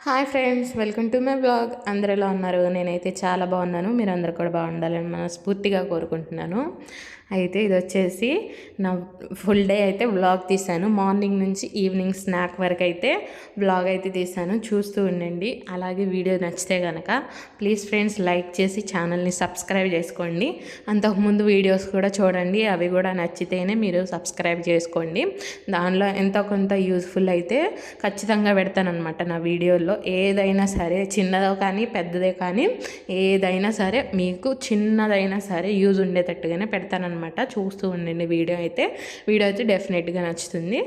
Hi friends welcome to my blog. అందరు ఎలా ఉన్నారు? నేనైతే చాలా బాగున్నాను. మీరు అందరు కూడా బాగుండాలని మనస్ఫూర్తిగా కోరుకుంటున్నాను. అయితే ఇది వచ్చేసి నా ఫుల్ డే అయితే వ్లాగ్ తీశాను. మార్నింగ్ నుంచి ఈవినింగ్ స్నాక్ వరకు అయితే బ్లాగ్ అయితే తీశాను. చూస్తూ ఉండండి. అలాగే వీడియో నచ్చితే కనుక ప్లీజ్ ఫ్రెండ్స్ లైక్ చేసి ఛానల్ని సబ్స్క్రైబ్ చేసుకోండి. అంతకుముందు వీడియోస్ కూడా చూడండి. అవి కూడా నచ్చితేనే మీరు సబ్స్క్రైబ్ చేసుకోండి. దానిలో ఎంతో కొంత యూస్ఫుల్ అయితే ఖచ్చితంగా పెడతానమాట నా వీడియోలో ఏదైనా సరే చిన్నదో కానీ పెద్దదే కానీ ఏదైనా సరే మీకు చిన్నదైనా సరే యూజ్ ఉండేటట్టుగానే పెడతానమాట చూస్తూ ఉండండి వీడియో అయితే. వీడియో అయితే డెఫినెట్గా నచ్చుతుంది.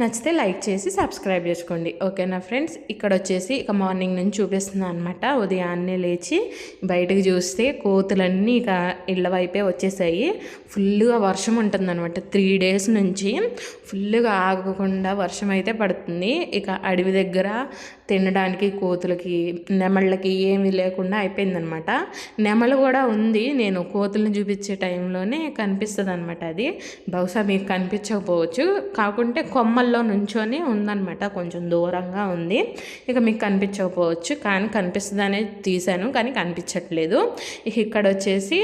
నచ్చితే లైక్ చేసి సబ్స్క్రైబ్ చేసుకోండి. ఓకేనా ఫ్రెండ్స్? ఇక్కడ వచ్చేసి ఇక మార్నింగ్ నుంచి చూపిస్తున్నాను అనమాట ఉదయాన్నే లేచి బయటకు చూస్తే కోతులన్నీ ఇక ఇళ్ళ వైపే వచ్చేసాయి. ఫుల్గా వర్షం ఉంటుందన్నమాట. త్రీ డేస్ నుంచి ఫుల్గా ఆగకుండా వర్షం అయితే పడుతుంది. ఇక అడవి దగ్గర తినడానికి కోతులకి నెమళ్ళకి ఏమీ లేకుండా అయిపోయిందనమాట నెమలు కూడా ఉంది. నేను కోతులను చూపించే టైంలోనే కనిపిస్తుంది అనమాట అది. బహుశా మీకు కనిపించకపోవచ్చు. కాకుంటే కొమ్మల్లో నుంచొని ఉందనమాట కొంచెం దూరంగా ఉంది. ఇక మీకు కనిపించకపోవచ్చు. కానీ కనిపిస్తుంది అనేది తీశాను కానీ కనిపించట్లేదు. ఇక ఇక్కడ వచ్చేసి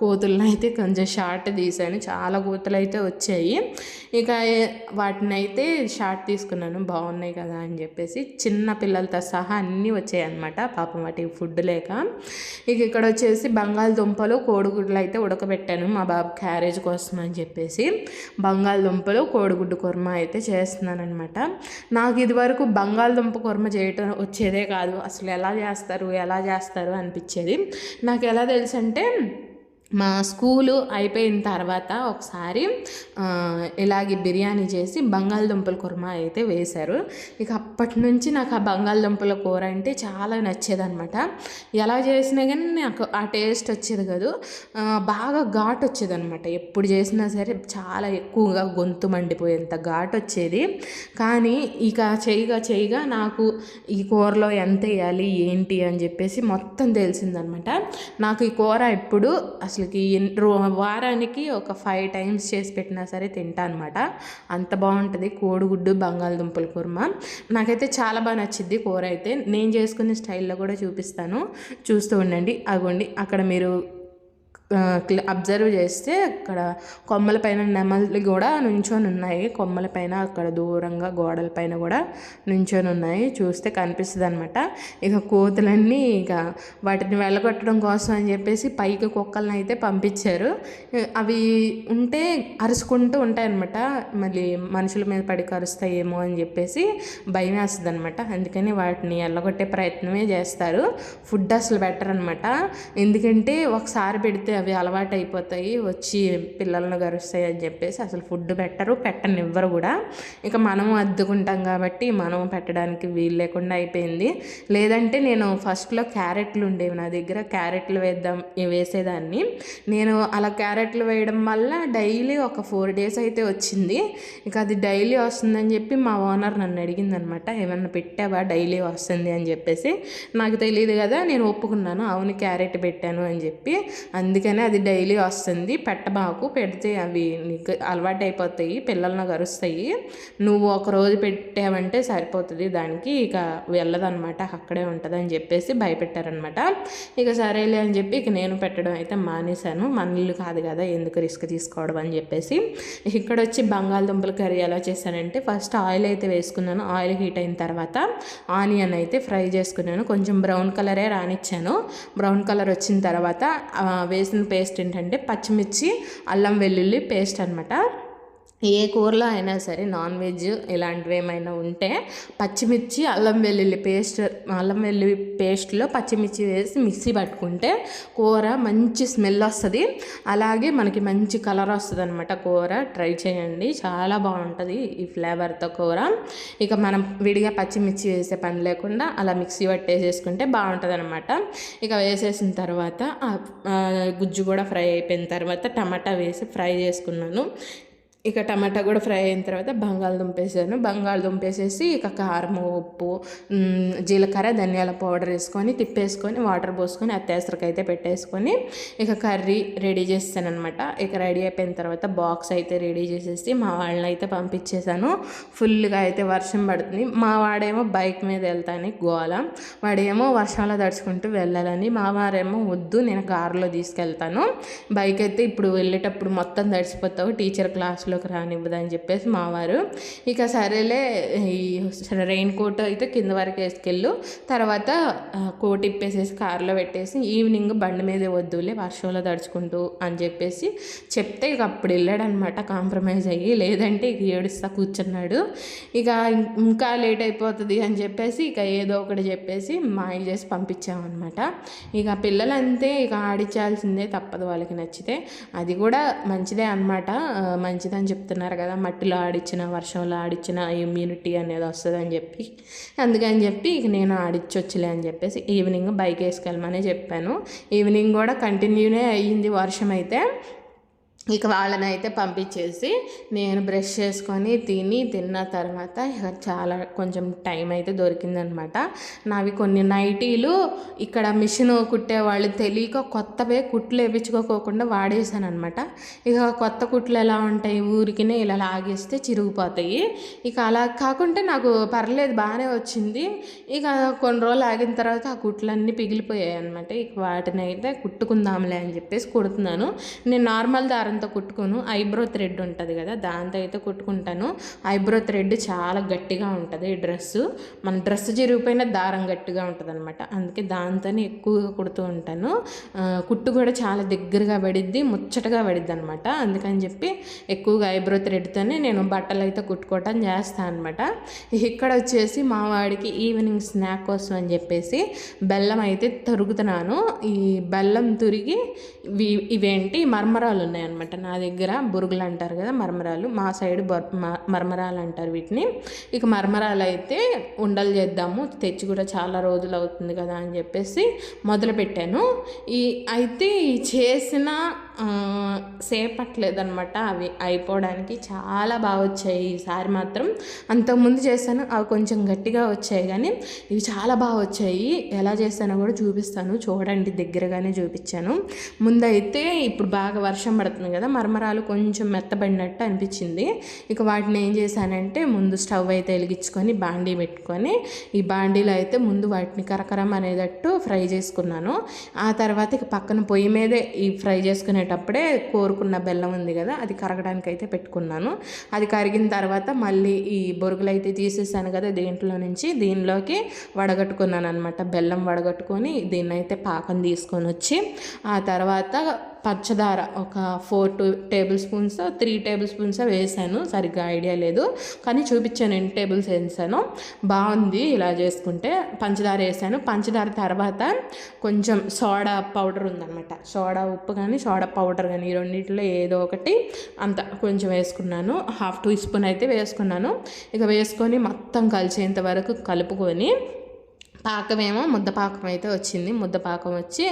కోతులను అయితే కొంచెం షార్ట్ తీశాను చాలా కోతులు అయితే వచ్చాయి. ఇక వాటిని అయితే షార్ట్ తీసుకున్నాను. బాగున్నాయి కదా అని చెప్పేసి చిన్న పిల్లలతో సహా అన్నీ వచ్చాయి అనమాట పాపం వాటికి ఫుడ్ లేక. ఇక ఇక్కడ వచ్చేసి బంగాళదుంపలు కోడిగుడ్లు అయితే ఉడకబెట్టాను. మా బాబు క్యారేజ్ కోసం అని చెప్పేసి బంగాళదుంపలు కోడిగుడ్డు కుర్మ అయితే చేస్తున్నాను అనమాట నాకు ఇదివరకు బంగాళదుంప కుర్మ చేయటం వచ్చేదే కాదు. అసలు ఎలా చేస్తారు ఎలా చేస్తారు అనిపించేది. నాకు ఎలా తెలుసు అంటే మా స్కూలు అయిపోయిన తర్వాత ఒకసారి ఇలాగే బిర్యానీ చేసి బంగాళదుంపల కుర్మా అయితే వేశారు. ఇక అప్పటి నుంచి నాకు ఆ బంగాళదుంపల కూర అంటే చాలా నచ్చేదనమాట ఎలా చేసినా కానీ నాకు ఆ టేస్ట్ వచ్చేది కాదు. బాగా ఘాట్ వచ్చేదనమాట ఎప్పుడు చేసినా సరే చాలా ఎక్కువగా గొంతు మండిపోయేంత ఘాట్ వచ్చేది. కానీ ఇక చేయగా చేయగా నాకు ఈ కూరలో ఎంత వేయాలి ఏంటి అని చెప్పేసి మొత్తం తెలిసిందనమాట నాకు ఈ కూర ఎప్పుడు అసలు అసలుకి వారానికి ఒక ఫైవ్ టైమ్స్ చేసి పెట్టినా సరే తింటా అనమాట అంత బాగుంటుంది. కోడిగుడ్డు బంగాళదుంపల కుర్మ. నాకైతే చాలా బాగా నచ్చింది కూర అయితే. నేను చేసుకునే స్టైల్లో కూడా చూపిస్తాను. చూస్తూ ఉండండి. అగోండి. అక్కడ మీరు అబ్జర్వ్ చేస్తే అక్కడ కొమ్మల పైన నెమలి కూడా నుంచొని ఉన్నాయి. కొమ్మల పైన అక్కడ దూరంగా గోడల పైన కూడా నుంచొని ఉన్నాయి. చూస్తే కనిపిస్తుంది అనమాట ఇక కోతులన్నీ ఇక వాటిని వెళ్ళగొట్టడం కోసం అని చెప్పేసి పైకి కుక్కలను అయితే పంపించారు. అవి ఉంటే అరుచుకుంటూ ఉంటాయన్నమాట. మళ్ళీ మనుషుల మీద పడి కరుస్తాయేమో అని చెప్పేసి భయం వేస్తుంది అనమాట అందుకని వాటిని వెళ్ళగొట్టే ప్రయత్నమే చేస్తారు. ఫుడ్ అసలు బెటర్ అనమాట ఎందుకంటే ఒకసారి పెడితే అవి అలవాటు అయిపోతాయి వచ్చి పిల్లలను గరుస్తాయి అని చెప్పేసి అసలు ఫుడ్ పెట్టరు పెట్టనివ్వరు కూడా. ఇక మనం అద్దుకుంటాం కాబట్టి మనం పెట్టడానికి వీలు లేకుండా అయిపోయింది. లేదంటే నేను ఫస్ట్లో క్యారెట్లు ఉండేవి నా దగ్గర క్యారెట్లు వేద్దాం వేసేదాన్ని. నేను అలా క్యారెట్లు వేయడం వల్ల డైలీ ఒక ఫోర్ డేస్ అయితే వచ్చింది. ఇక అది డైలీ వస్తుందని చెప్పి మా ఓనర్ నన్ను అడిగింది అనమాట ఏమన్నా పెట్టావా? డైలీ వస్తుంది అని చెప్పేసి. నాకు తెలియదు కదా నేను ఒప్పుకున్నాను అవును క్యారెట్ పెట్టాను అని చెప్పి. అందుకే అందుకనే అది డైలీ వస్తుంది. పెట్టబాకు పెడితే అవి నీకు అలవాటు అయిపోతాయి పిల్లలను కరుస్తాయి. నువ్వు ఒక రోజు పెట్టావంటే సరిపోతుంది. దానికి ఇక వెళ్ళదనమాట. అక్కడే ఉంటుంది అని చెప్పేసి భయపెట్టారనమాట. ఇక సరేలే అని చెప్పి ఇక నేను పెట్టడం అయితే మానేశాను. మన ఇల్లు కాదు కదా ఎందుకు రిస్క్ తీసుకోవడం అని చెప్పేసి. ఇక్కడ వచ్చి బంగాళదుంపల కర్రీ ఎలా చేశానంటే ఫస్ట్ ఆయిల్ అయితే వేసుకున్నాను. ఆయిల్ హీట్ అయిన తర్వాత ఆనియన్ అయితే ఫ్రై చేసుకున్నాను. కొంచెం బ్రౌన్ కలరే రానిచ్చాను. బ్రౌన్ కలర్ వచ్చిన తర్వాత వేసిన పేస్ట్ ఏంటంటే పచ్చిమిర్చి అల్లం వెల్లుల్లి పేస్ట్ అనమాట ఏ కూరలో అయినా సరే నాన్ వెజ్ ఇలాంటివి ఏమైనా ఉంటే పచ్చిమిర్చి అల్లం వెల్లుల్లి పేస్ట్ అల్లం వెల్లుల్లి పేస్ట్లో పచ్చిమిర్చి వేసి మిక్సీ పట్టుకుంటే కూర మంచి స్మెల్ వస్తుంది. అలాగే మనకి మంచి కలర్ వస్తుంది అనమాట కూర. ట్రై చేయండి. చాలా బాగుంటుంది ఈ ఫ్లేవర్తో కూర. ఇక మనం విడిగా పచ్చిమిర్చి వేసే పని లేకుండా అలా మిక్సీ పట్టేసేసుకుంటే బాగుంటుంది అనమాట ఇక వేసేసిన తర్వాత గుజ్జు కూడా ఫ్రై అయిపోయిన తర్వాత టమాటా వేసి ఫ్రై చేసుకున్నాను. ఇక టమాటా కూడా ఫ్రై అయిన తర్వాత బంగాళదుంప వేసాను బంగాళదుంప వేసేసి ఇక కారం ఉప్పు జీలకర్ర ధనియాల పౌడర్ వేసుకొని తిప్పేసుకొని వాటర్ పోసుకొని అత్యవసరకి అయితే పెట్టేసుకొని ఇక కర్రీ రెడీ చేస్తానమాట ఇక రెడీ అయిపోయిన తర్వాత బాక్స్ అయితే రెడీ చేసేసి మా వాళ్ళని అయితే పంపించేశాను. ఫుల్గా అయితే వర్షం పడుతుంది. మా వాడేమో బైక్ మీద వెళ్తాను గోల. వాడేమో వర్షంలో తడుచుకుంటూ వెళ్ళాలని. మా వారేమో వద్దు నేను కారులో తీసుకెళ్తాను. బైక్ అయితే ఇప్పుడు వెళ్ళేటప్పుడు మొత్తం తడిచిపోతావు టీచర్ క్లాస్లోకి రానివ్వదని చెప్పేసి మావారు. ఇక సరేలే ఈ రెయిన్ కోట్ అయితే కింద వరకు వేసుకెళ్ళు. తర్వాత కోట్ ఇప్పేసేసి కారులో పెట్టేసి ఈవినింగ్ బండి మీద వద్దులే వర్షంలో తడుచుకుంటూ అని చెప్పేసి చెప్తే ఇక అప్పుడు వెళ్ళాడనమాట కాంప్రమైజ్ అయ్యి. లేదంటే ఇక ఏడుస్తా కూర్చున్నాడు. ఇక ఇంకా లేట్ అయిపోతుంది అని చెప్పేసి ఇక ఏదో ఒకటి చెప్పేసి మాయ చేసి పంపించామన్నమాట. ఇక పిల్లలంతే ఇక ఆడించాల్సిందే తప్పదు వాళ్ళకి నచ్చితే. అది కూడా మంచిదే అనమాట మంచిదని అని చెప్తున్నారు కదా మట్టిలో ఆడిచ్చిన వర్షంలో ఆడిచ్చిన ఇమ్యూనిటీ అనేది వస్తుందని చెప్పి. అందుకని చెప్పి ఇక నేను ఆడిచ్చొచ్చులే అని చెప్పేసి ఈవినింగ్ బైక్ వేసుకెళ్ళమని చెప్పాను. ఈవినింగ్ కూడా కంటిన్యూనే అయ్యింది వర్షం అయితే ఇక వాళ్ళని అయితే పంపించేసి నేను బ్రష్ చేసుకొని తిని తిన్న తర్వాత ఇక చాలా కొంచెం టైం అయితే దొరికిందనమాట. నావి కొన్ని నైటీలు ఇక్కడ మిషన్ కుట్టే వాళ్ళు తెలియక కొత్తవే కుట్లు వేపించుకోకుండా వాడేసాను అనమాట ఇక కొత్త కుట్లు ఎలా ఉంటాయి ఊరికినే ఇలా లాగేస్తే చిరిగిపోతాయి. ఇక అలా కాకుంటే నాకు పర్లేదు బాగానే వచ్చింది. ఇక కొన్ని రోజులు ఆగిన తర్వాత ఆ కుట్లన్నీ పిగిలిపోయాయి అనమాట ఇక వాటిని అయితే కుట్టుకుందాంలే అని చెప్పేసి కుడుతున్నాను. నేను నార్మల్ దాంతో కుట్టుకోను. ఐబ్రో థ్రెడ్ ఉంటుంది కదా దాంతో అయితే కుట్టుకుంటాను. ఐబ్రో థ్రెడ్ చాలా గట్టిగా ఉంటుంది ఈ డ్రెస్సు. మన డ్రెస్ చిరిగిపోయిన దారం గట్టిగా ఉంటుంది అనమాట అందుకే దాంతోనే ఎక్కువగా కుడుతూ ఉంటాను. కుట్టు కూడా చాలా దగ్గరగా పడిద్ది ముచ్చటగా పడిద్ది అనమాట అందుకని చెప్పి ఎక్కువగా ఐబ్రో థ్రెడ్తోనే నేను బట్టలు అయితే కుట్టుకోవటం చేస్తాను అనమాట ఇక్కడ వచ్చేసి మా వాడికి ఈవినింగ్ స్నాక్ కోసం అని చెప్పేసి బెల్లం అయితే తరుగుతున్నాను. ఈ బెల్లం తురిగి ఇవి ఇవేంటి? మర్మరాలు ఉన్నాయన్నమాట. నా దగ్గర బురుగులు అంటారు కదా మర్మరాలు. మా సైడ్ బొర్ మ- మర్మరాలు అంటారు వీటిని. ఇక మర్మరాలు అయితే ఉండలు చేద్దాము తెచ్చి కూడా చాలా రోజులు అవుతుంది కదా అని చెప్పేసి మొదలుపెట్టాను. ఈ అయితే ఈ చేసిన సేపట్లేదనమాట అవి అయిపోవడానికి. చాలా బాగా వచ్చాయి ఈసారి మాత్రం. అంతకుముందు చేశాను అవి కొంచెం గట్టిగా వచ్చాయి కానీ ఇవి చాలా బాగా వచ్చాయి. ఎలా చేస్తానో కూడా చూపిస్తాను. చూడండి దగ్గరగానే చూపించాను. ముందైతే ఇప్పుడు బాగా వర్షం పడుతుంది కదా మరమరాలు కొంచెం మెత్తబడినట్టు అనిపించింది. ఇక వాటిని ఏం చేశానంటే ముందు స్టవ్ అయితే వెలిగించుకొని బాండీ పెట్టుకొని ఈ బాండీలో అయితే ముందు వాటిని కరకరం అనేటట్టు ఫ్రై చేసుకున్నాను. ఆ తర్వాత ఇక పక్కన పొయ్యి మీదే ఈ ఫ్రై చేసుకునేటప్పుడే కోరుకున్న బెల్లం ఉంది కదా అది కరగడానికి అయితే పెట్టుకున్నాను. అది కరిగిన తర్వాత మళ్ళీ ఈ బొరుగులు అయితే తీసేసాను కదా దీంట్లో నుంచి దీనిలోకి వడగట్టుకున్నాను అనమాట బెల్లం వడగట్టుకొని దీన్ని అయితే పాకం తీసుకొని వచ్చి ఆ తర్వాత పంచదార ఒక four two tablespoons three tablespoons వేసాను. సరిగ్గా ఐడియా లేదు. కానీ చూపించాను ఎన్ని టేబుల్స్ వేసాను. బాగుంది ఇలా చేసుకుంటే. పంచదార వేసాను. పంచదార తర్వాత కొంచెం సోడా పౌడర్ ఉందన్నమాట. సోడా ఉప్పు కానీ సోడా పౌడర్ కానీ ఈ రెండింటిలో ఏదో ఒకటి అంత కొంచెం వేసుకున్నాను. హాఫ్ టీ స్పూన్ అయితే వేసుకున్నాను. ఇక వేసుకొని మొత్తం కలిసేంత వరకు కలుపుకొని పాకమేమో ముద్ద పాకం అయితే వచ్చింది. ముద్ద పాకం వచ్చి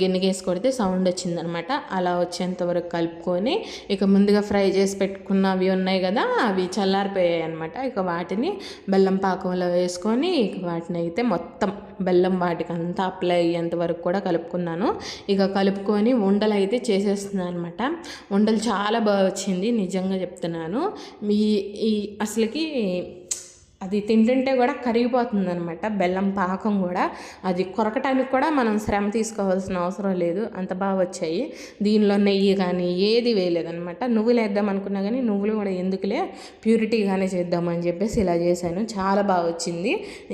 గిన్నెకేసి గిన్నెకి కొడితే సౌండ్ వచ్చిందనమాట. అలా వచ్చేంత వరకు కలుపుకొని ఇక ముందుగా ఫ్రై చేసి పెట్టుకున్నవి ఉన్నాయి కదా అవి చల్లారిపోయాయి అనమాట ఇక వాటిని బెల్లం పాకంలో వేసుకొని ఇక వాటిని అయితే మొత్తం బెల్లం వాటికి అంతా అప్లై అయ్యేంత వరకు కూడా కలుపుకున్నాను. ఇక కలుపుకొని ఉండలు అయితే చేసేస్తున్నాను అనమాట ఉండలు చాలా బాగా వచ్చింది నిజంగా చెప్తున్నాను. మీ ఈ అసలుకి అది తింటుంటే కూడా కరిగిపోతుంది అనమాట బెల్లం పాకం కూడా. అది కొరకటానికి కూడా మనం శ్రమ తీసుకోవాల్సిన అవసరం లేదు. అంత బాగా వచ్చాయి. దీనిలో నెయ్యి కానీ ఏది వేయలేదనమాట నువ్వులు వేద్దాం అనుకున్నా కానీ నువ్వులు కూడా ఎందుకులే? ప్యూరిటీగానే చేద్దామని చెప్పేసి ఇలా చేశాను. చాలా బాగా వచ్చింది.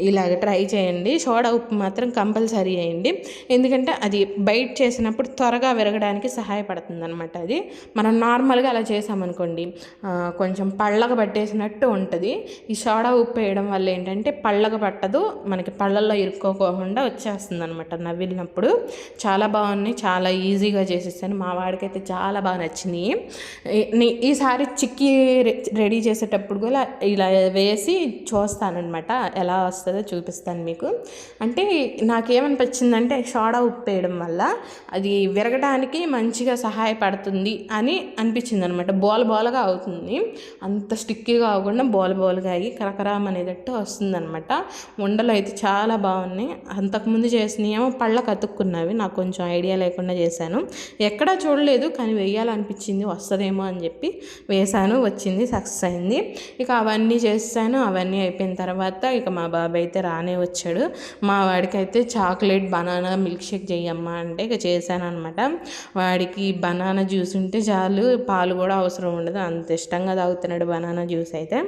ఇలాగ ట్రై చేయండి. సోడా ఉప్పు మాత్రం కంపల్సరీ వేయండి. ఎందుకంటే అది బయట చేసినప్పుడు త్వరగా విరగడానికి సహాయపడుతుంది అనమాట అది. మనం నార్మల్గా అలా చేసామనుకోండి కొంచెం పళ్ళగా పట్టేసినట్టు ఉంటుంది. ఈ సోడా ఉప్పు వేయడం వల్ల ఏంటంటే పళ్ళకు పట్టదు మనకి పళ్ళల్లో ఇరుక్కోకుండా వచ్చేస్తుంది అనమాట నవ్విలినప్పుడు చాలా బాగున్నాయి చాలా ఈజీగా చేసేసాను. మా వాడికైతే చాలా బాగా నచ్చినాయి. ఈసారి చిక్కీ రె- రెడీ చేసేటప్పుడు కూడా ఇలా వేసి చూస్తానమాట ఎలా వస్తుందో చూపిస్తాను మీకు. అంటే నాకేమనిపించిందంటే సోడా ఉప్పు వేయడం వల్ల అది విరగడానికి మంచిగా సహాయపడుతుంది అని అనిపించింది అనమాట బోల బోలగా అవుతుంది. అంత స్టిక్కీగా అవ్వకుండా బోల బోలగా అయ్యి కరకర అనేటట్టు వస్తుందనమాట ఉండలు అయితే చాలా బాగున్నాయి. అంతకుముందు చేసినవి పళ్ళకు అతుక్కున్నవి నాకు కొంచెం ఐడియా లేకుండా చేశాను. ఎక్కడా చూడలేదు కానీ వేయాలనిపించింది వస్తుందేమో అని చెప్పి వేశాను. వచ్చింది సక్సెస్ అయింది. ఇక అవన్నీ చేశాను అవన్నీ అయిపోయిన తర్వాత ఇక మా బాబాయ్ అయితే రానే వచ్చాడు. మా వాడికి అయితే చాక్లెట్ బనానా మిల్క్ షేక్ చేయమ్మా అంటే ఇక చేశాను అనమాట వాడికి బనానా జ్యూస్ ఉంటే చాలు. పాలు కూడా అవసరం ఉండదు. అంత ఇష్టంగా తాగుతున్నాడు బనానా జ్యూస్ అయితే.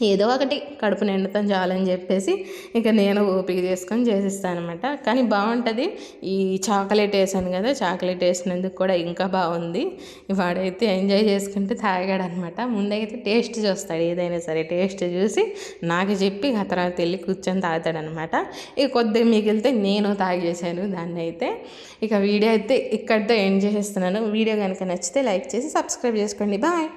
ఏదో ఒకటి కడుపు నిండుతాం చాలని చెప్పేసి ఇక నేను ఓపిక చేసుకొని చేసిస్తాను అనమాట కానీ బాగుంటుంది. ఈ చాక్లెట్ వేసాను కదా చాక్లెట్ వేసినందుకు కూడా ఇంకా బాగుంది. వాడైతే ఎంజాయ్ చేసుకుంటే తాగాడు అనమాట ముందైతే టేస్ట్ చూస్తాడు ఏదైనా సరే టేస్ట్ చూసి నాకు చెప్పి ఆ తర్వాత వెళ్ళి కూర్చొని తాగుతాడనమాట ఇక కొద్దిగా మిగిలితే నేను తాగేసాను దాన్ని అయితే ఇక వీడియో అయితే ఇక్కడితో ఎండ్ చేసేస్తున్నాను. వీడియో కనుక నచ్చితే లైక్ చేసి సబ్స్క్రైబ్ చేసుకోండి. బాయ్.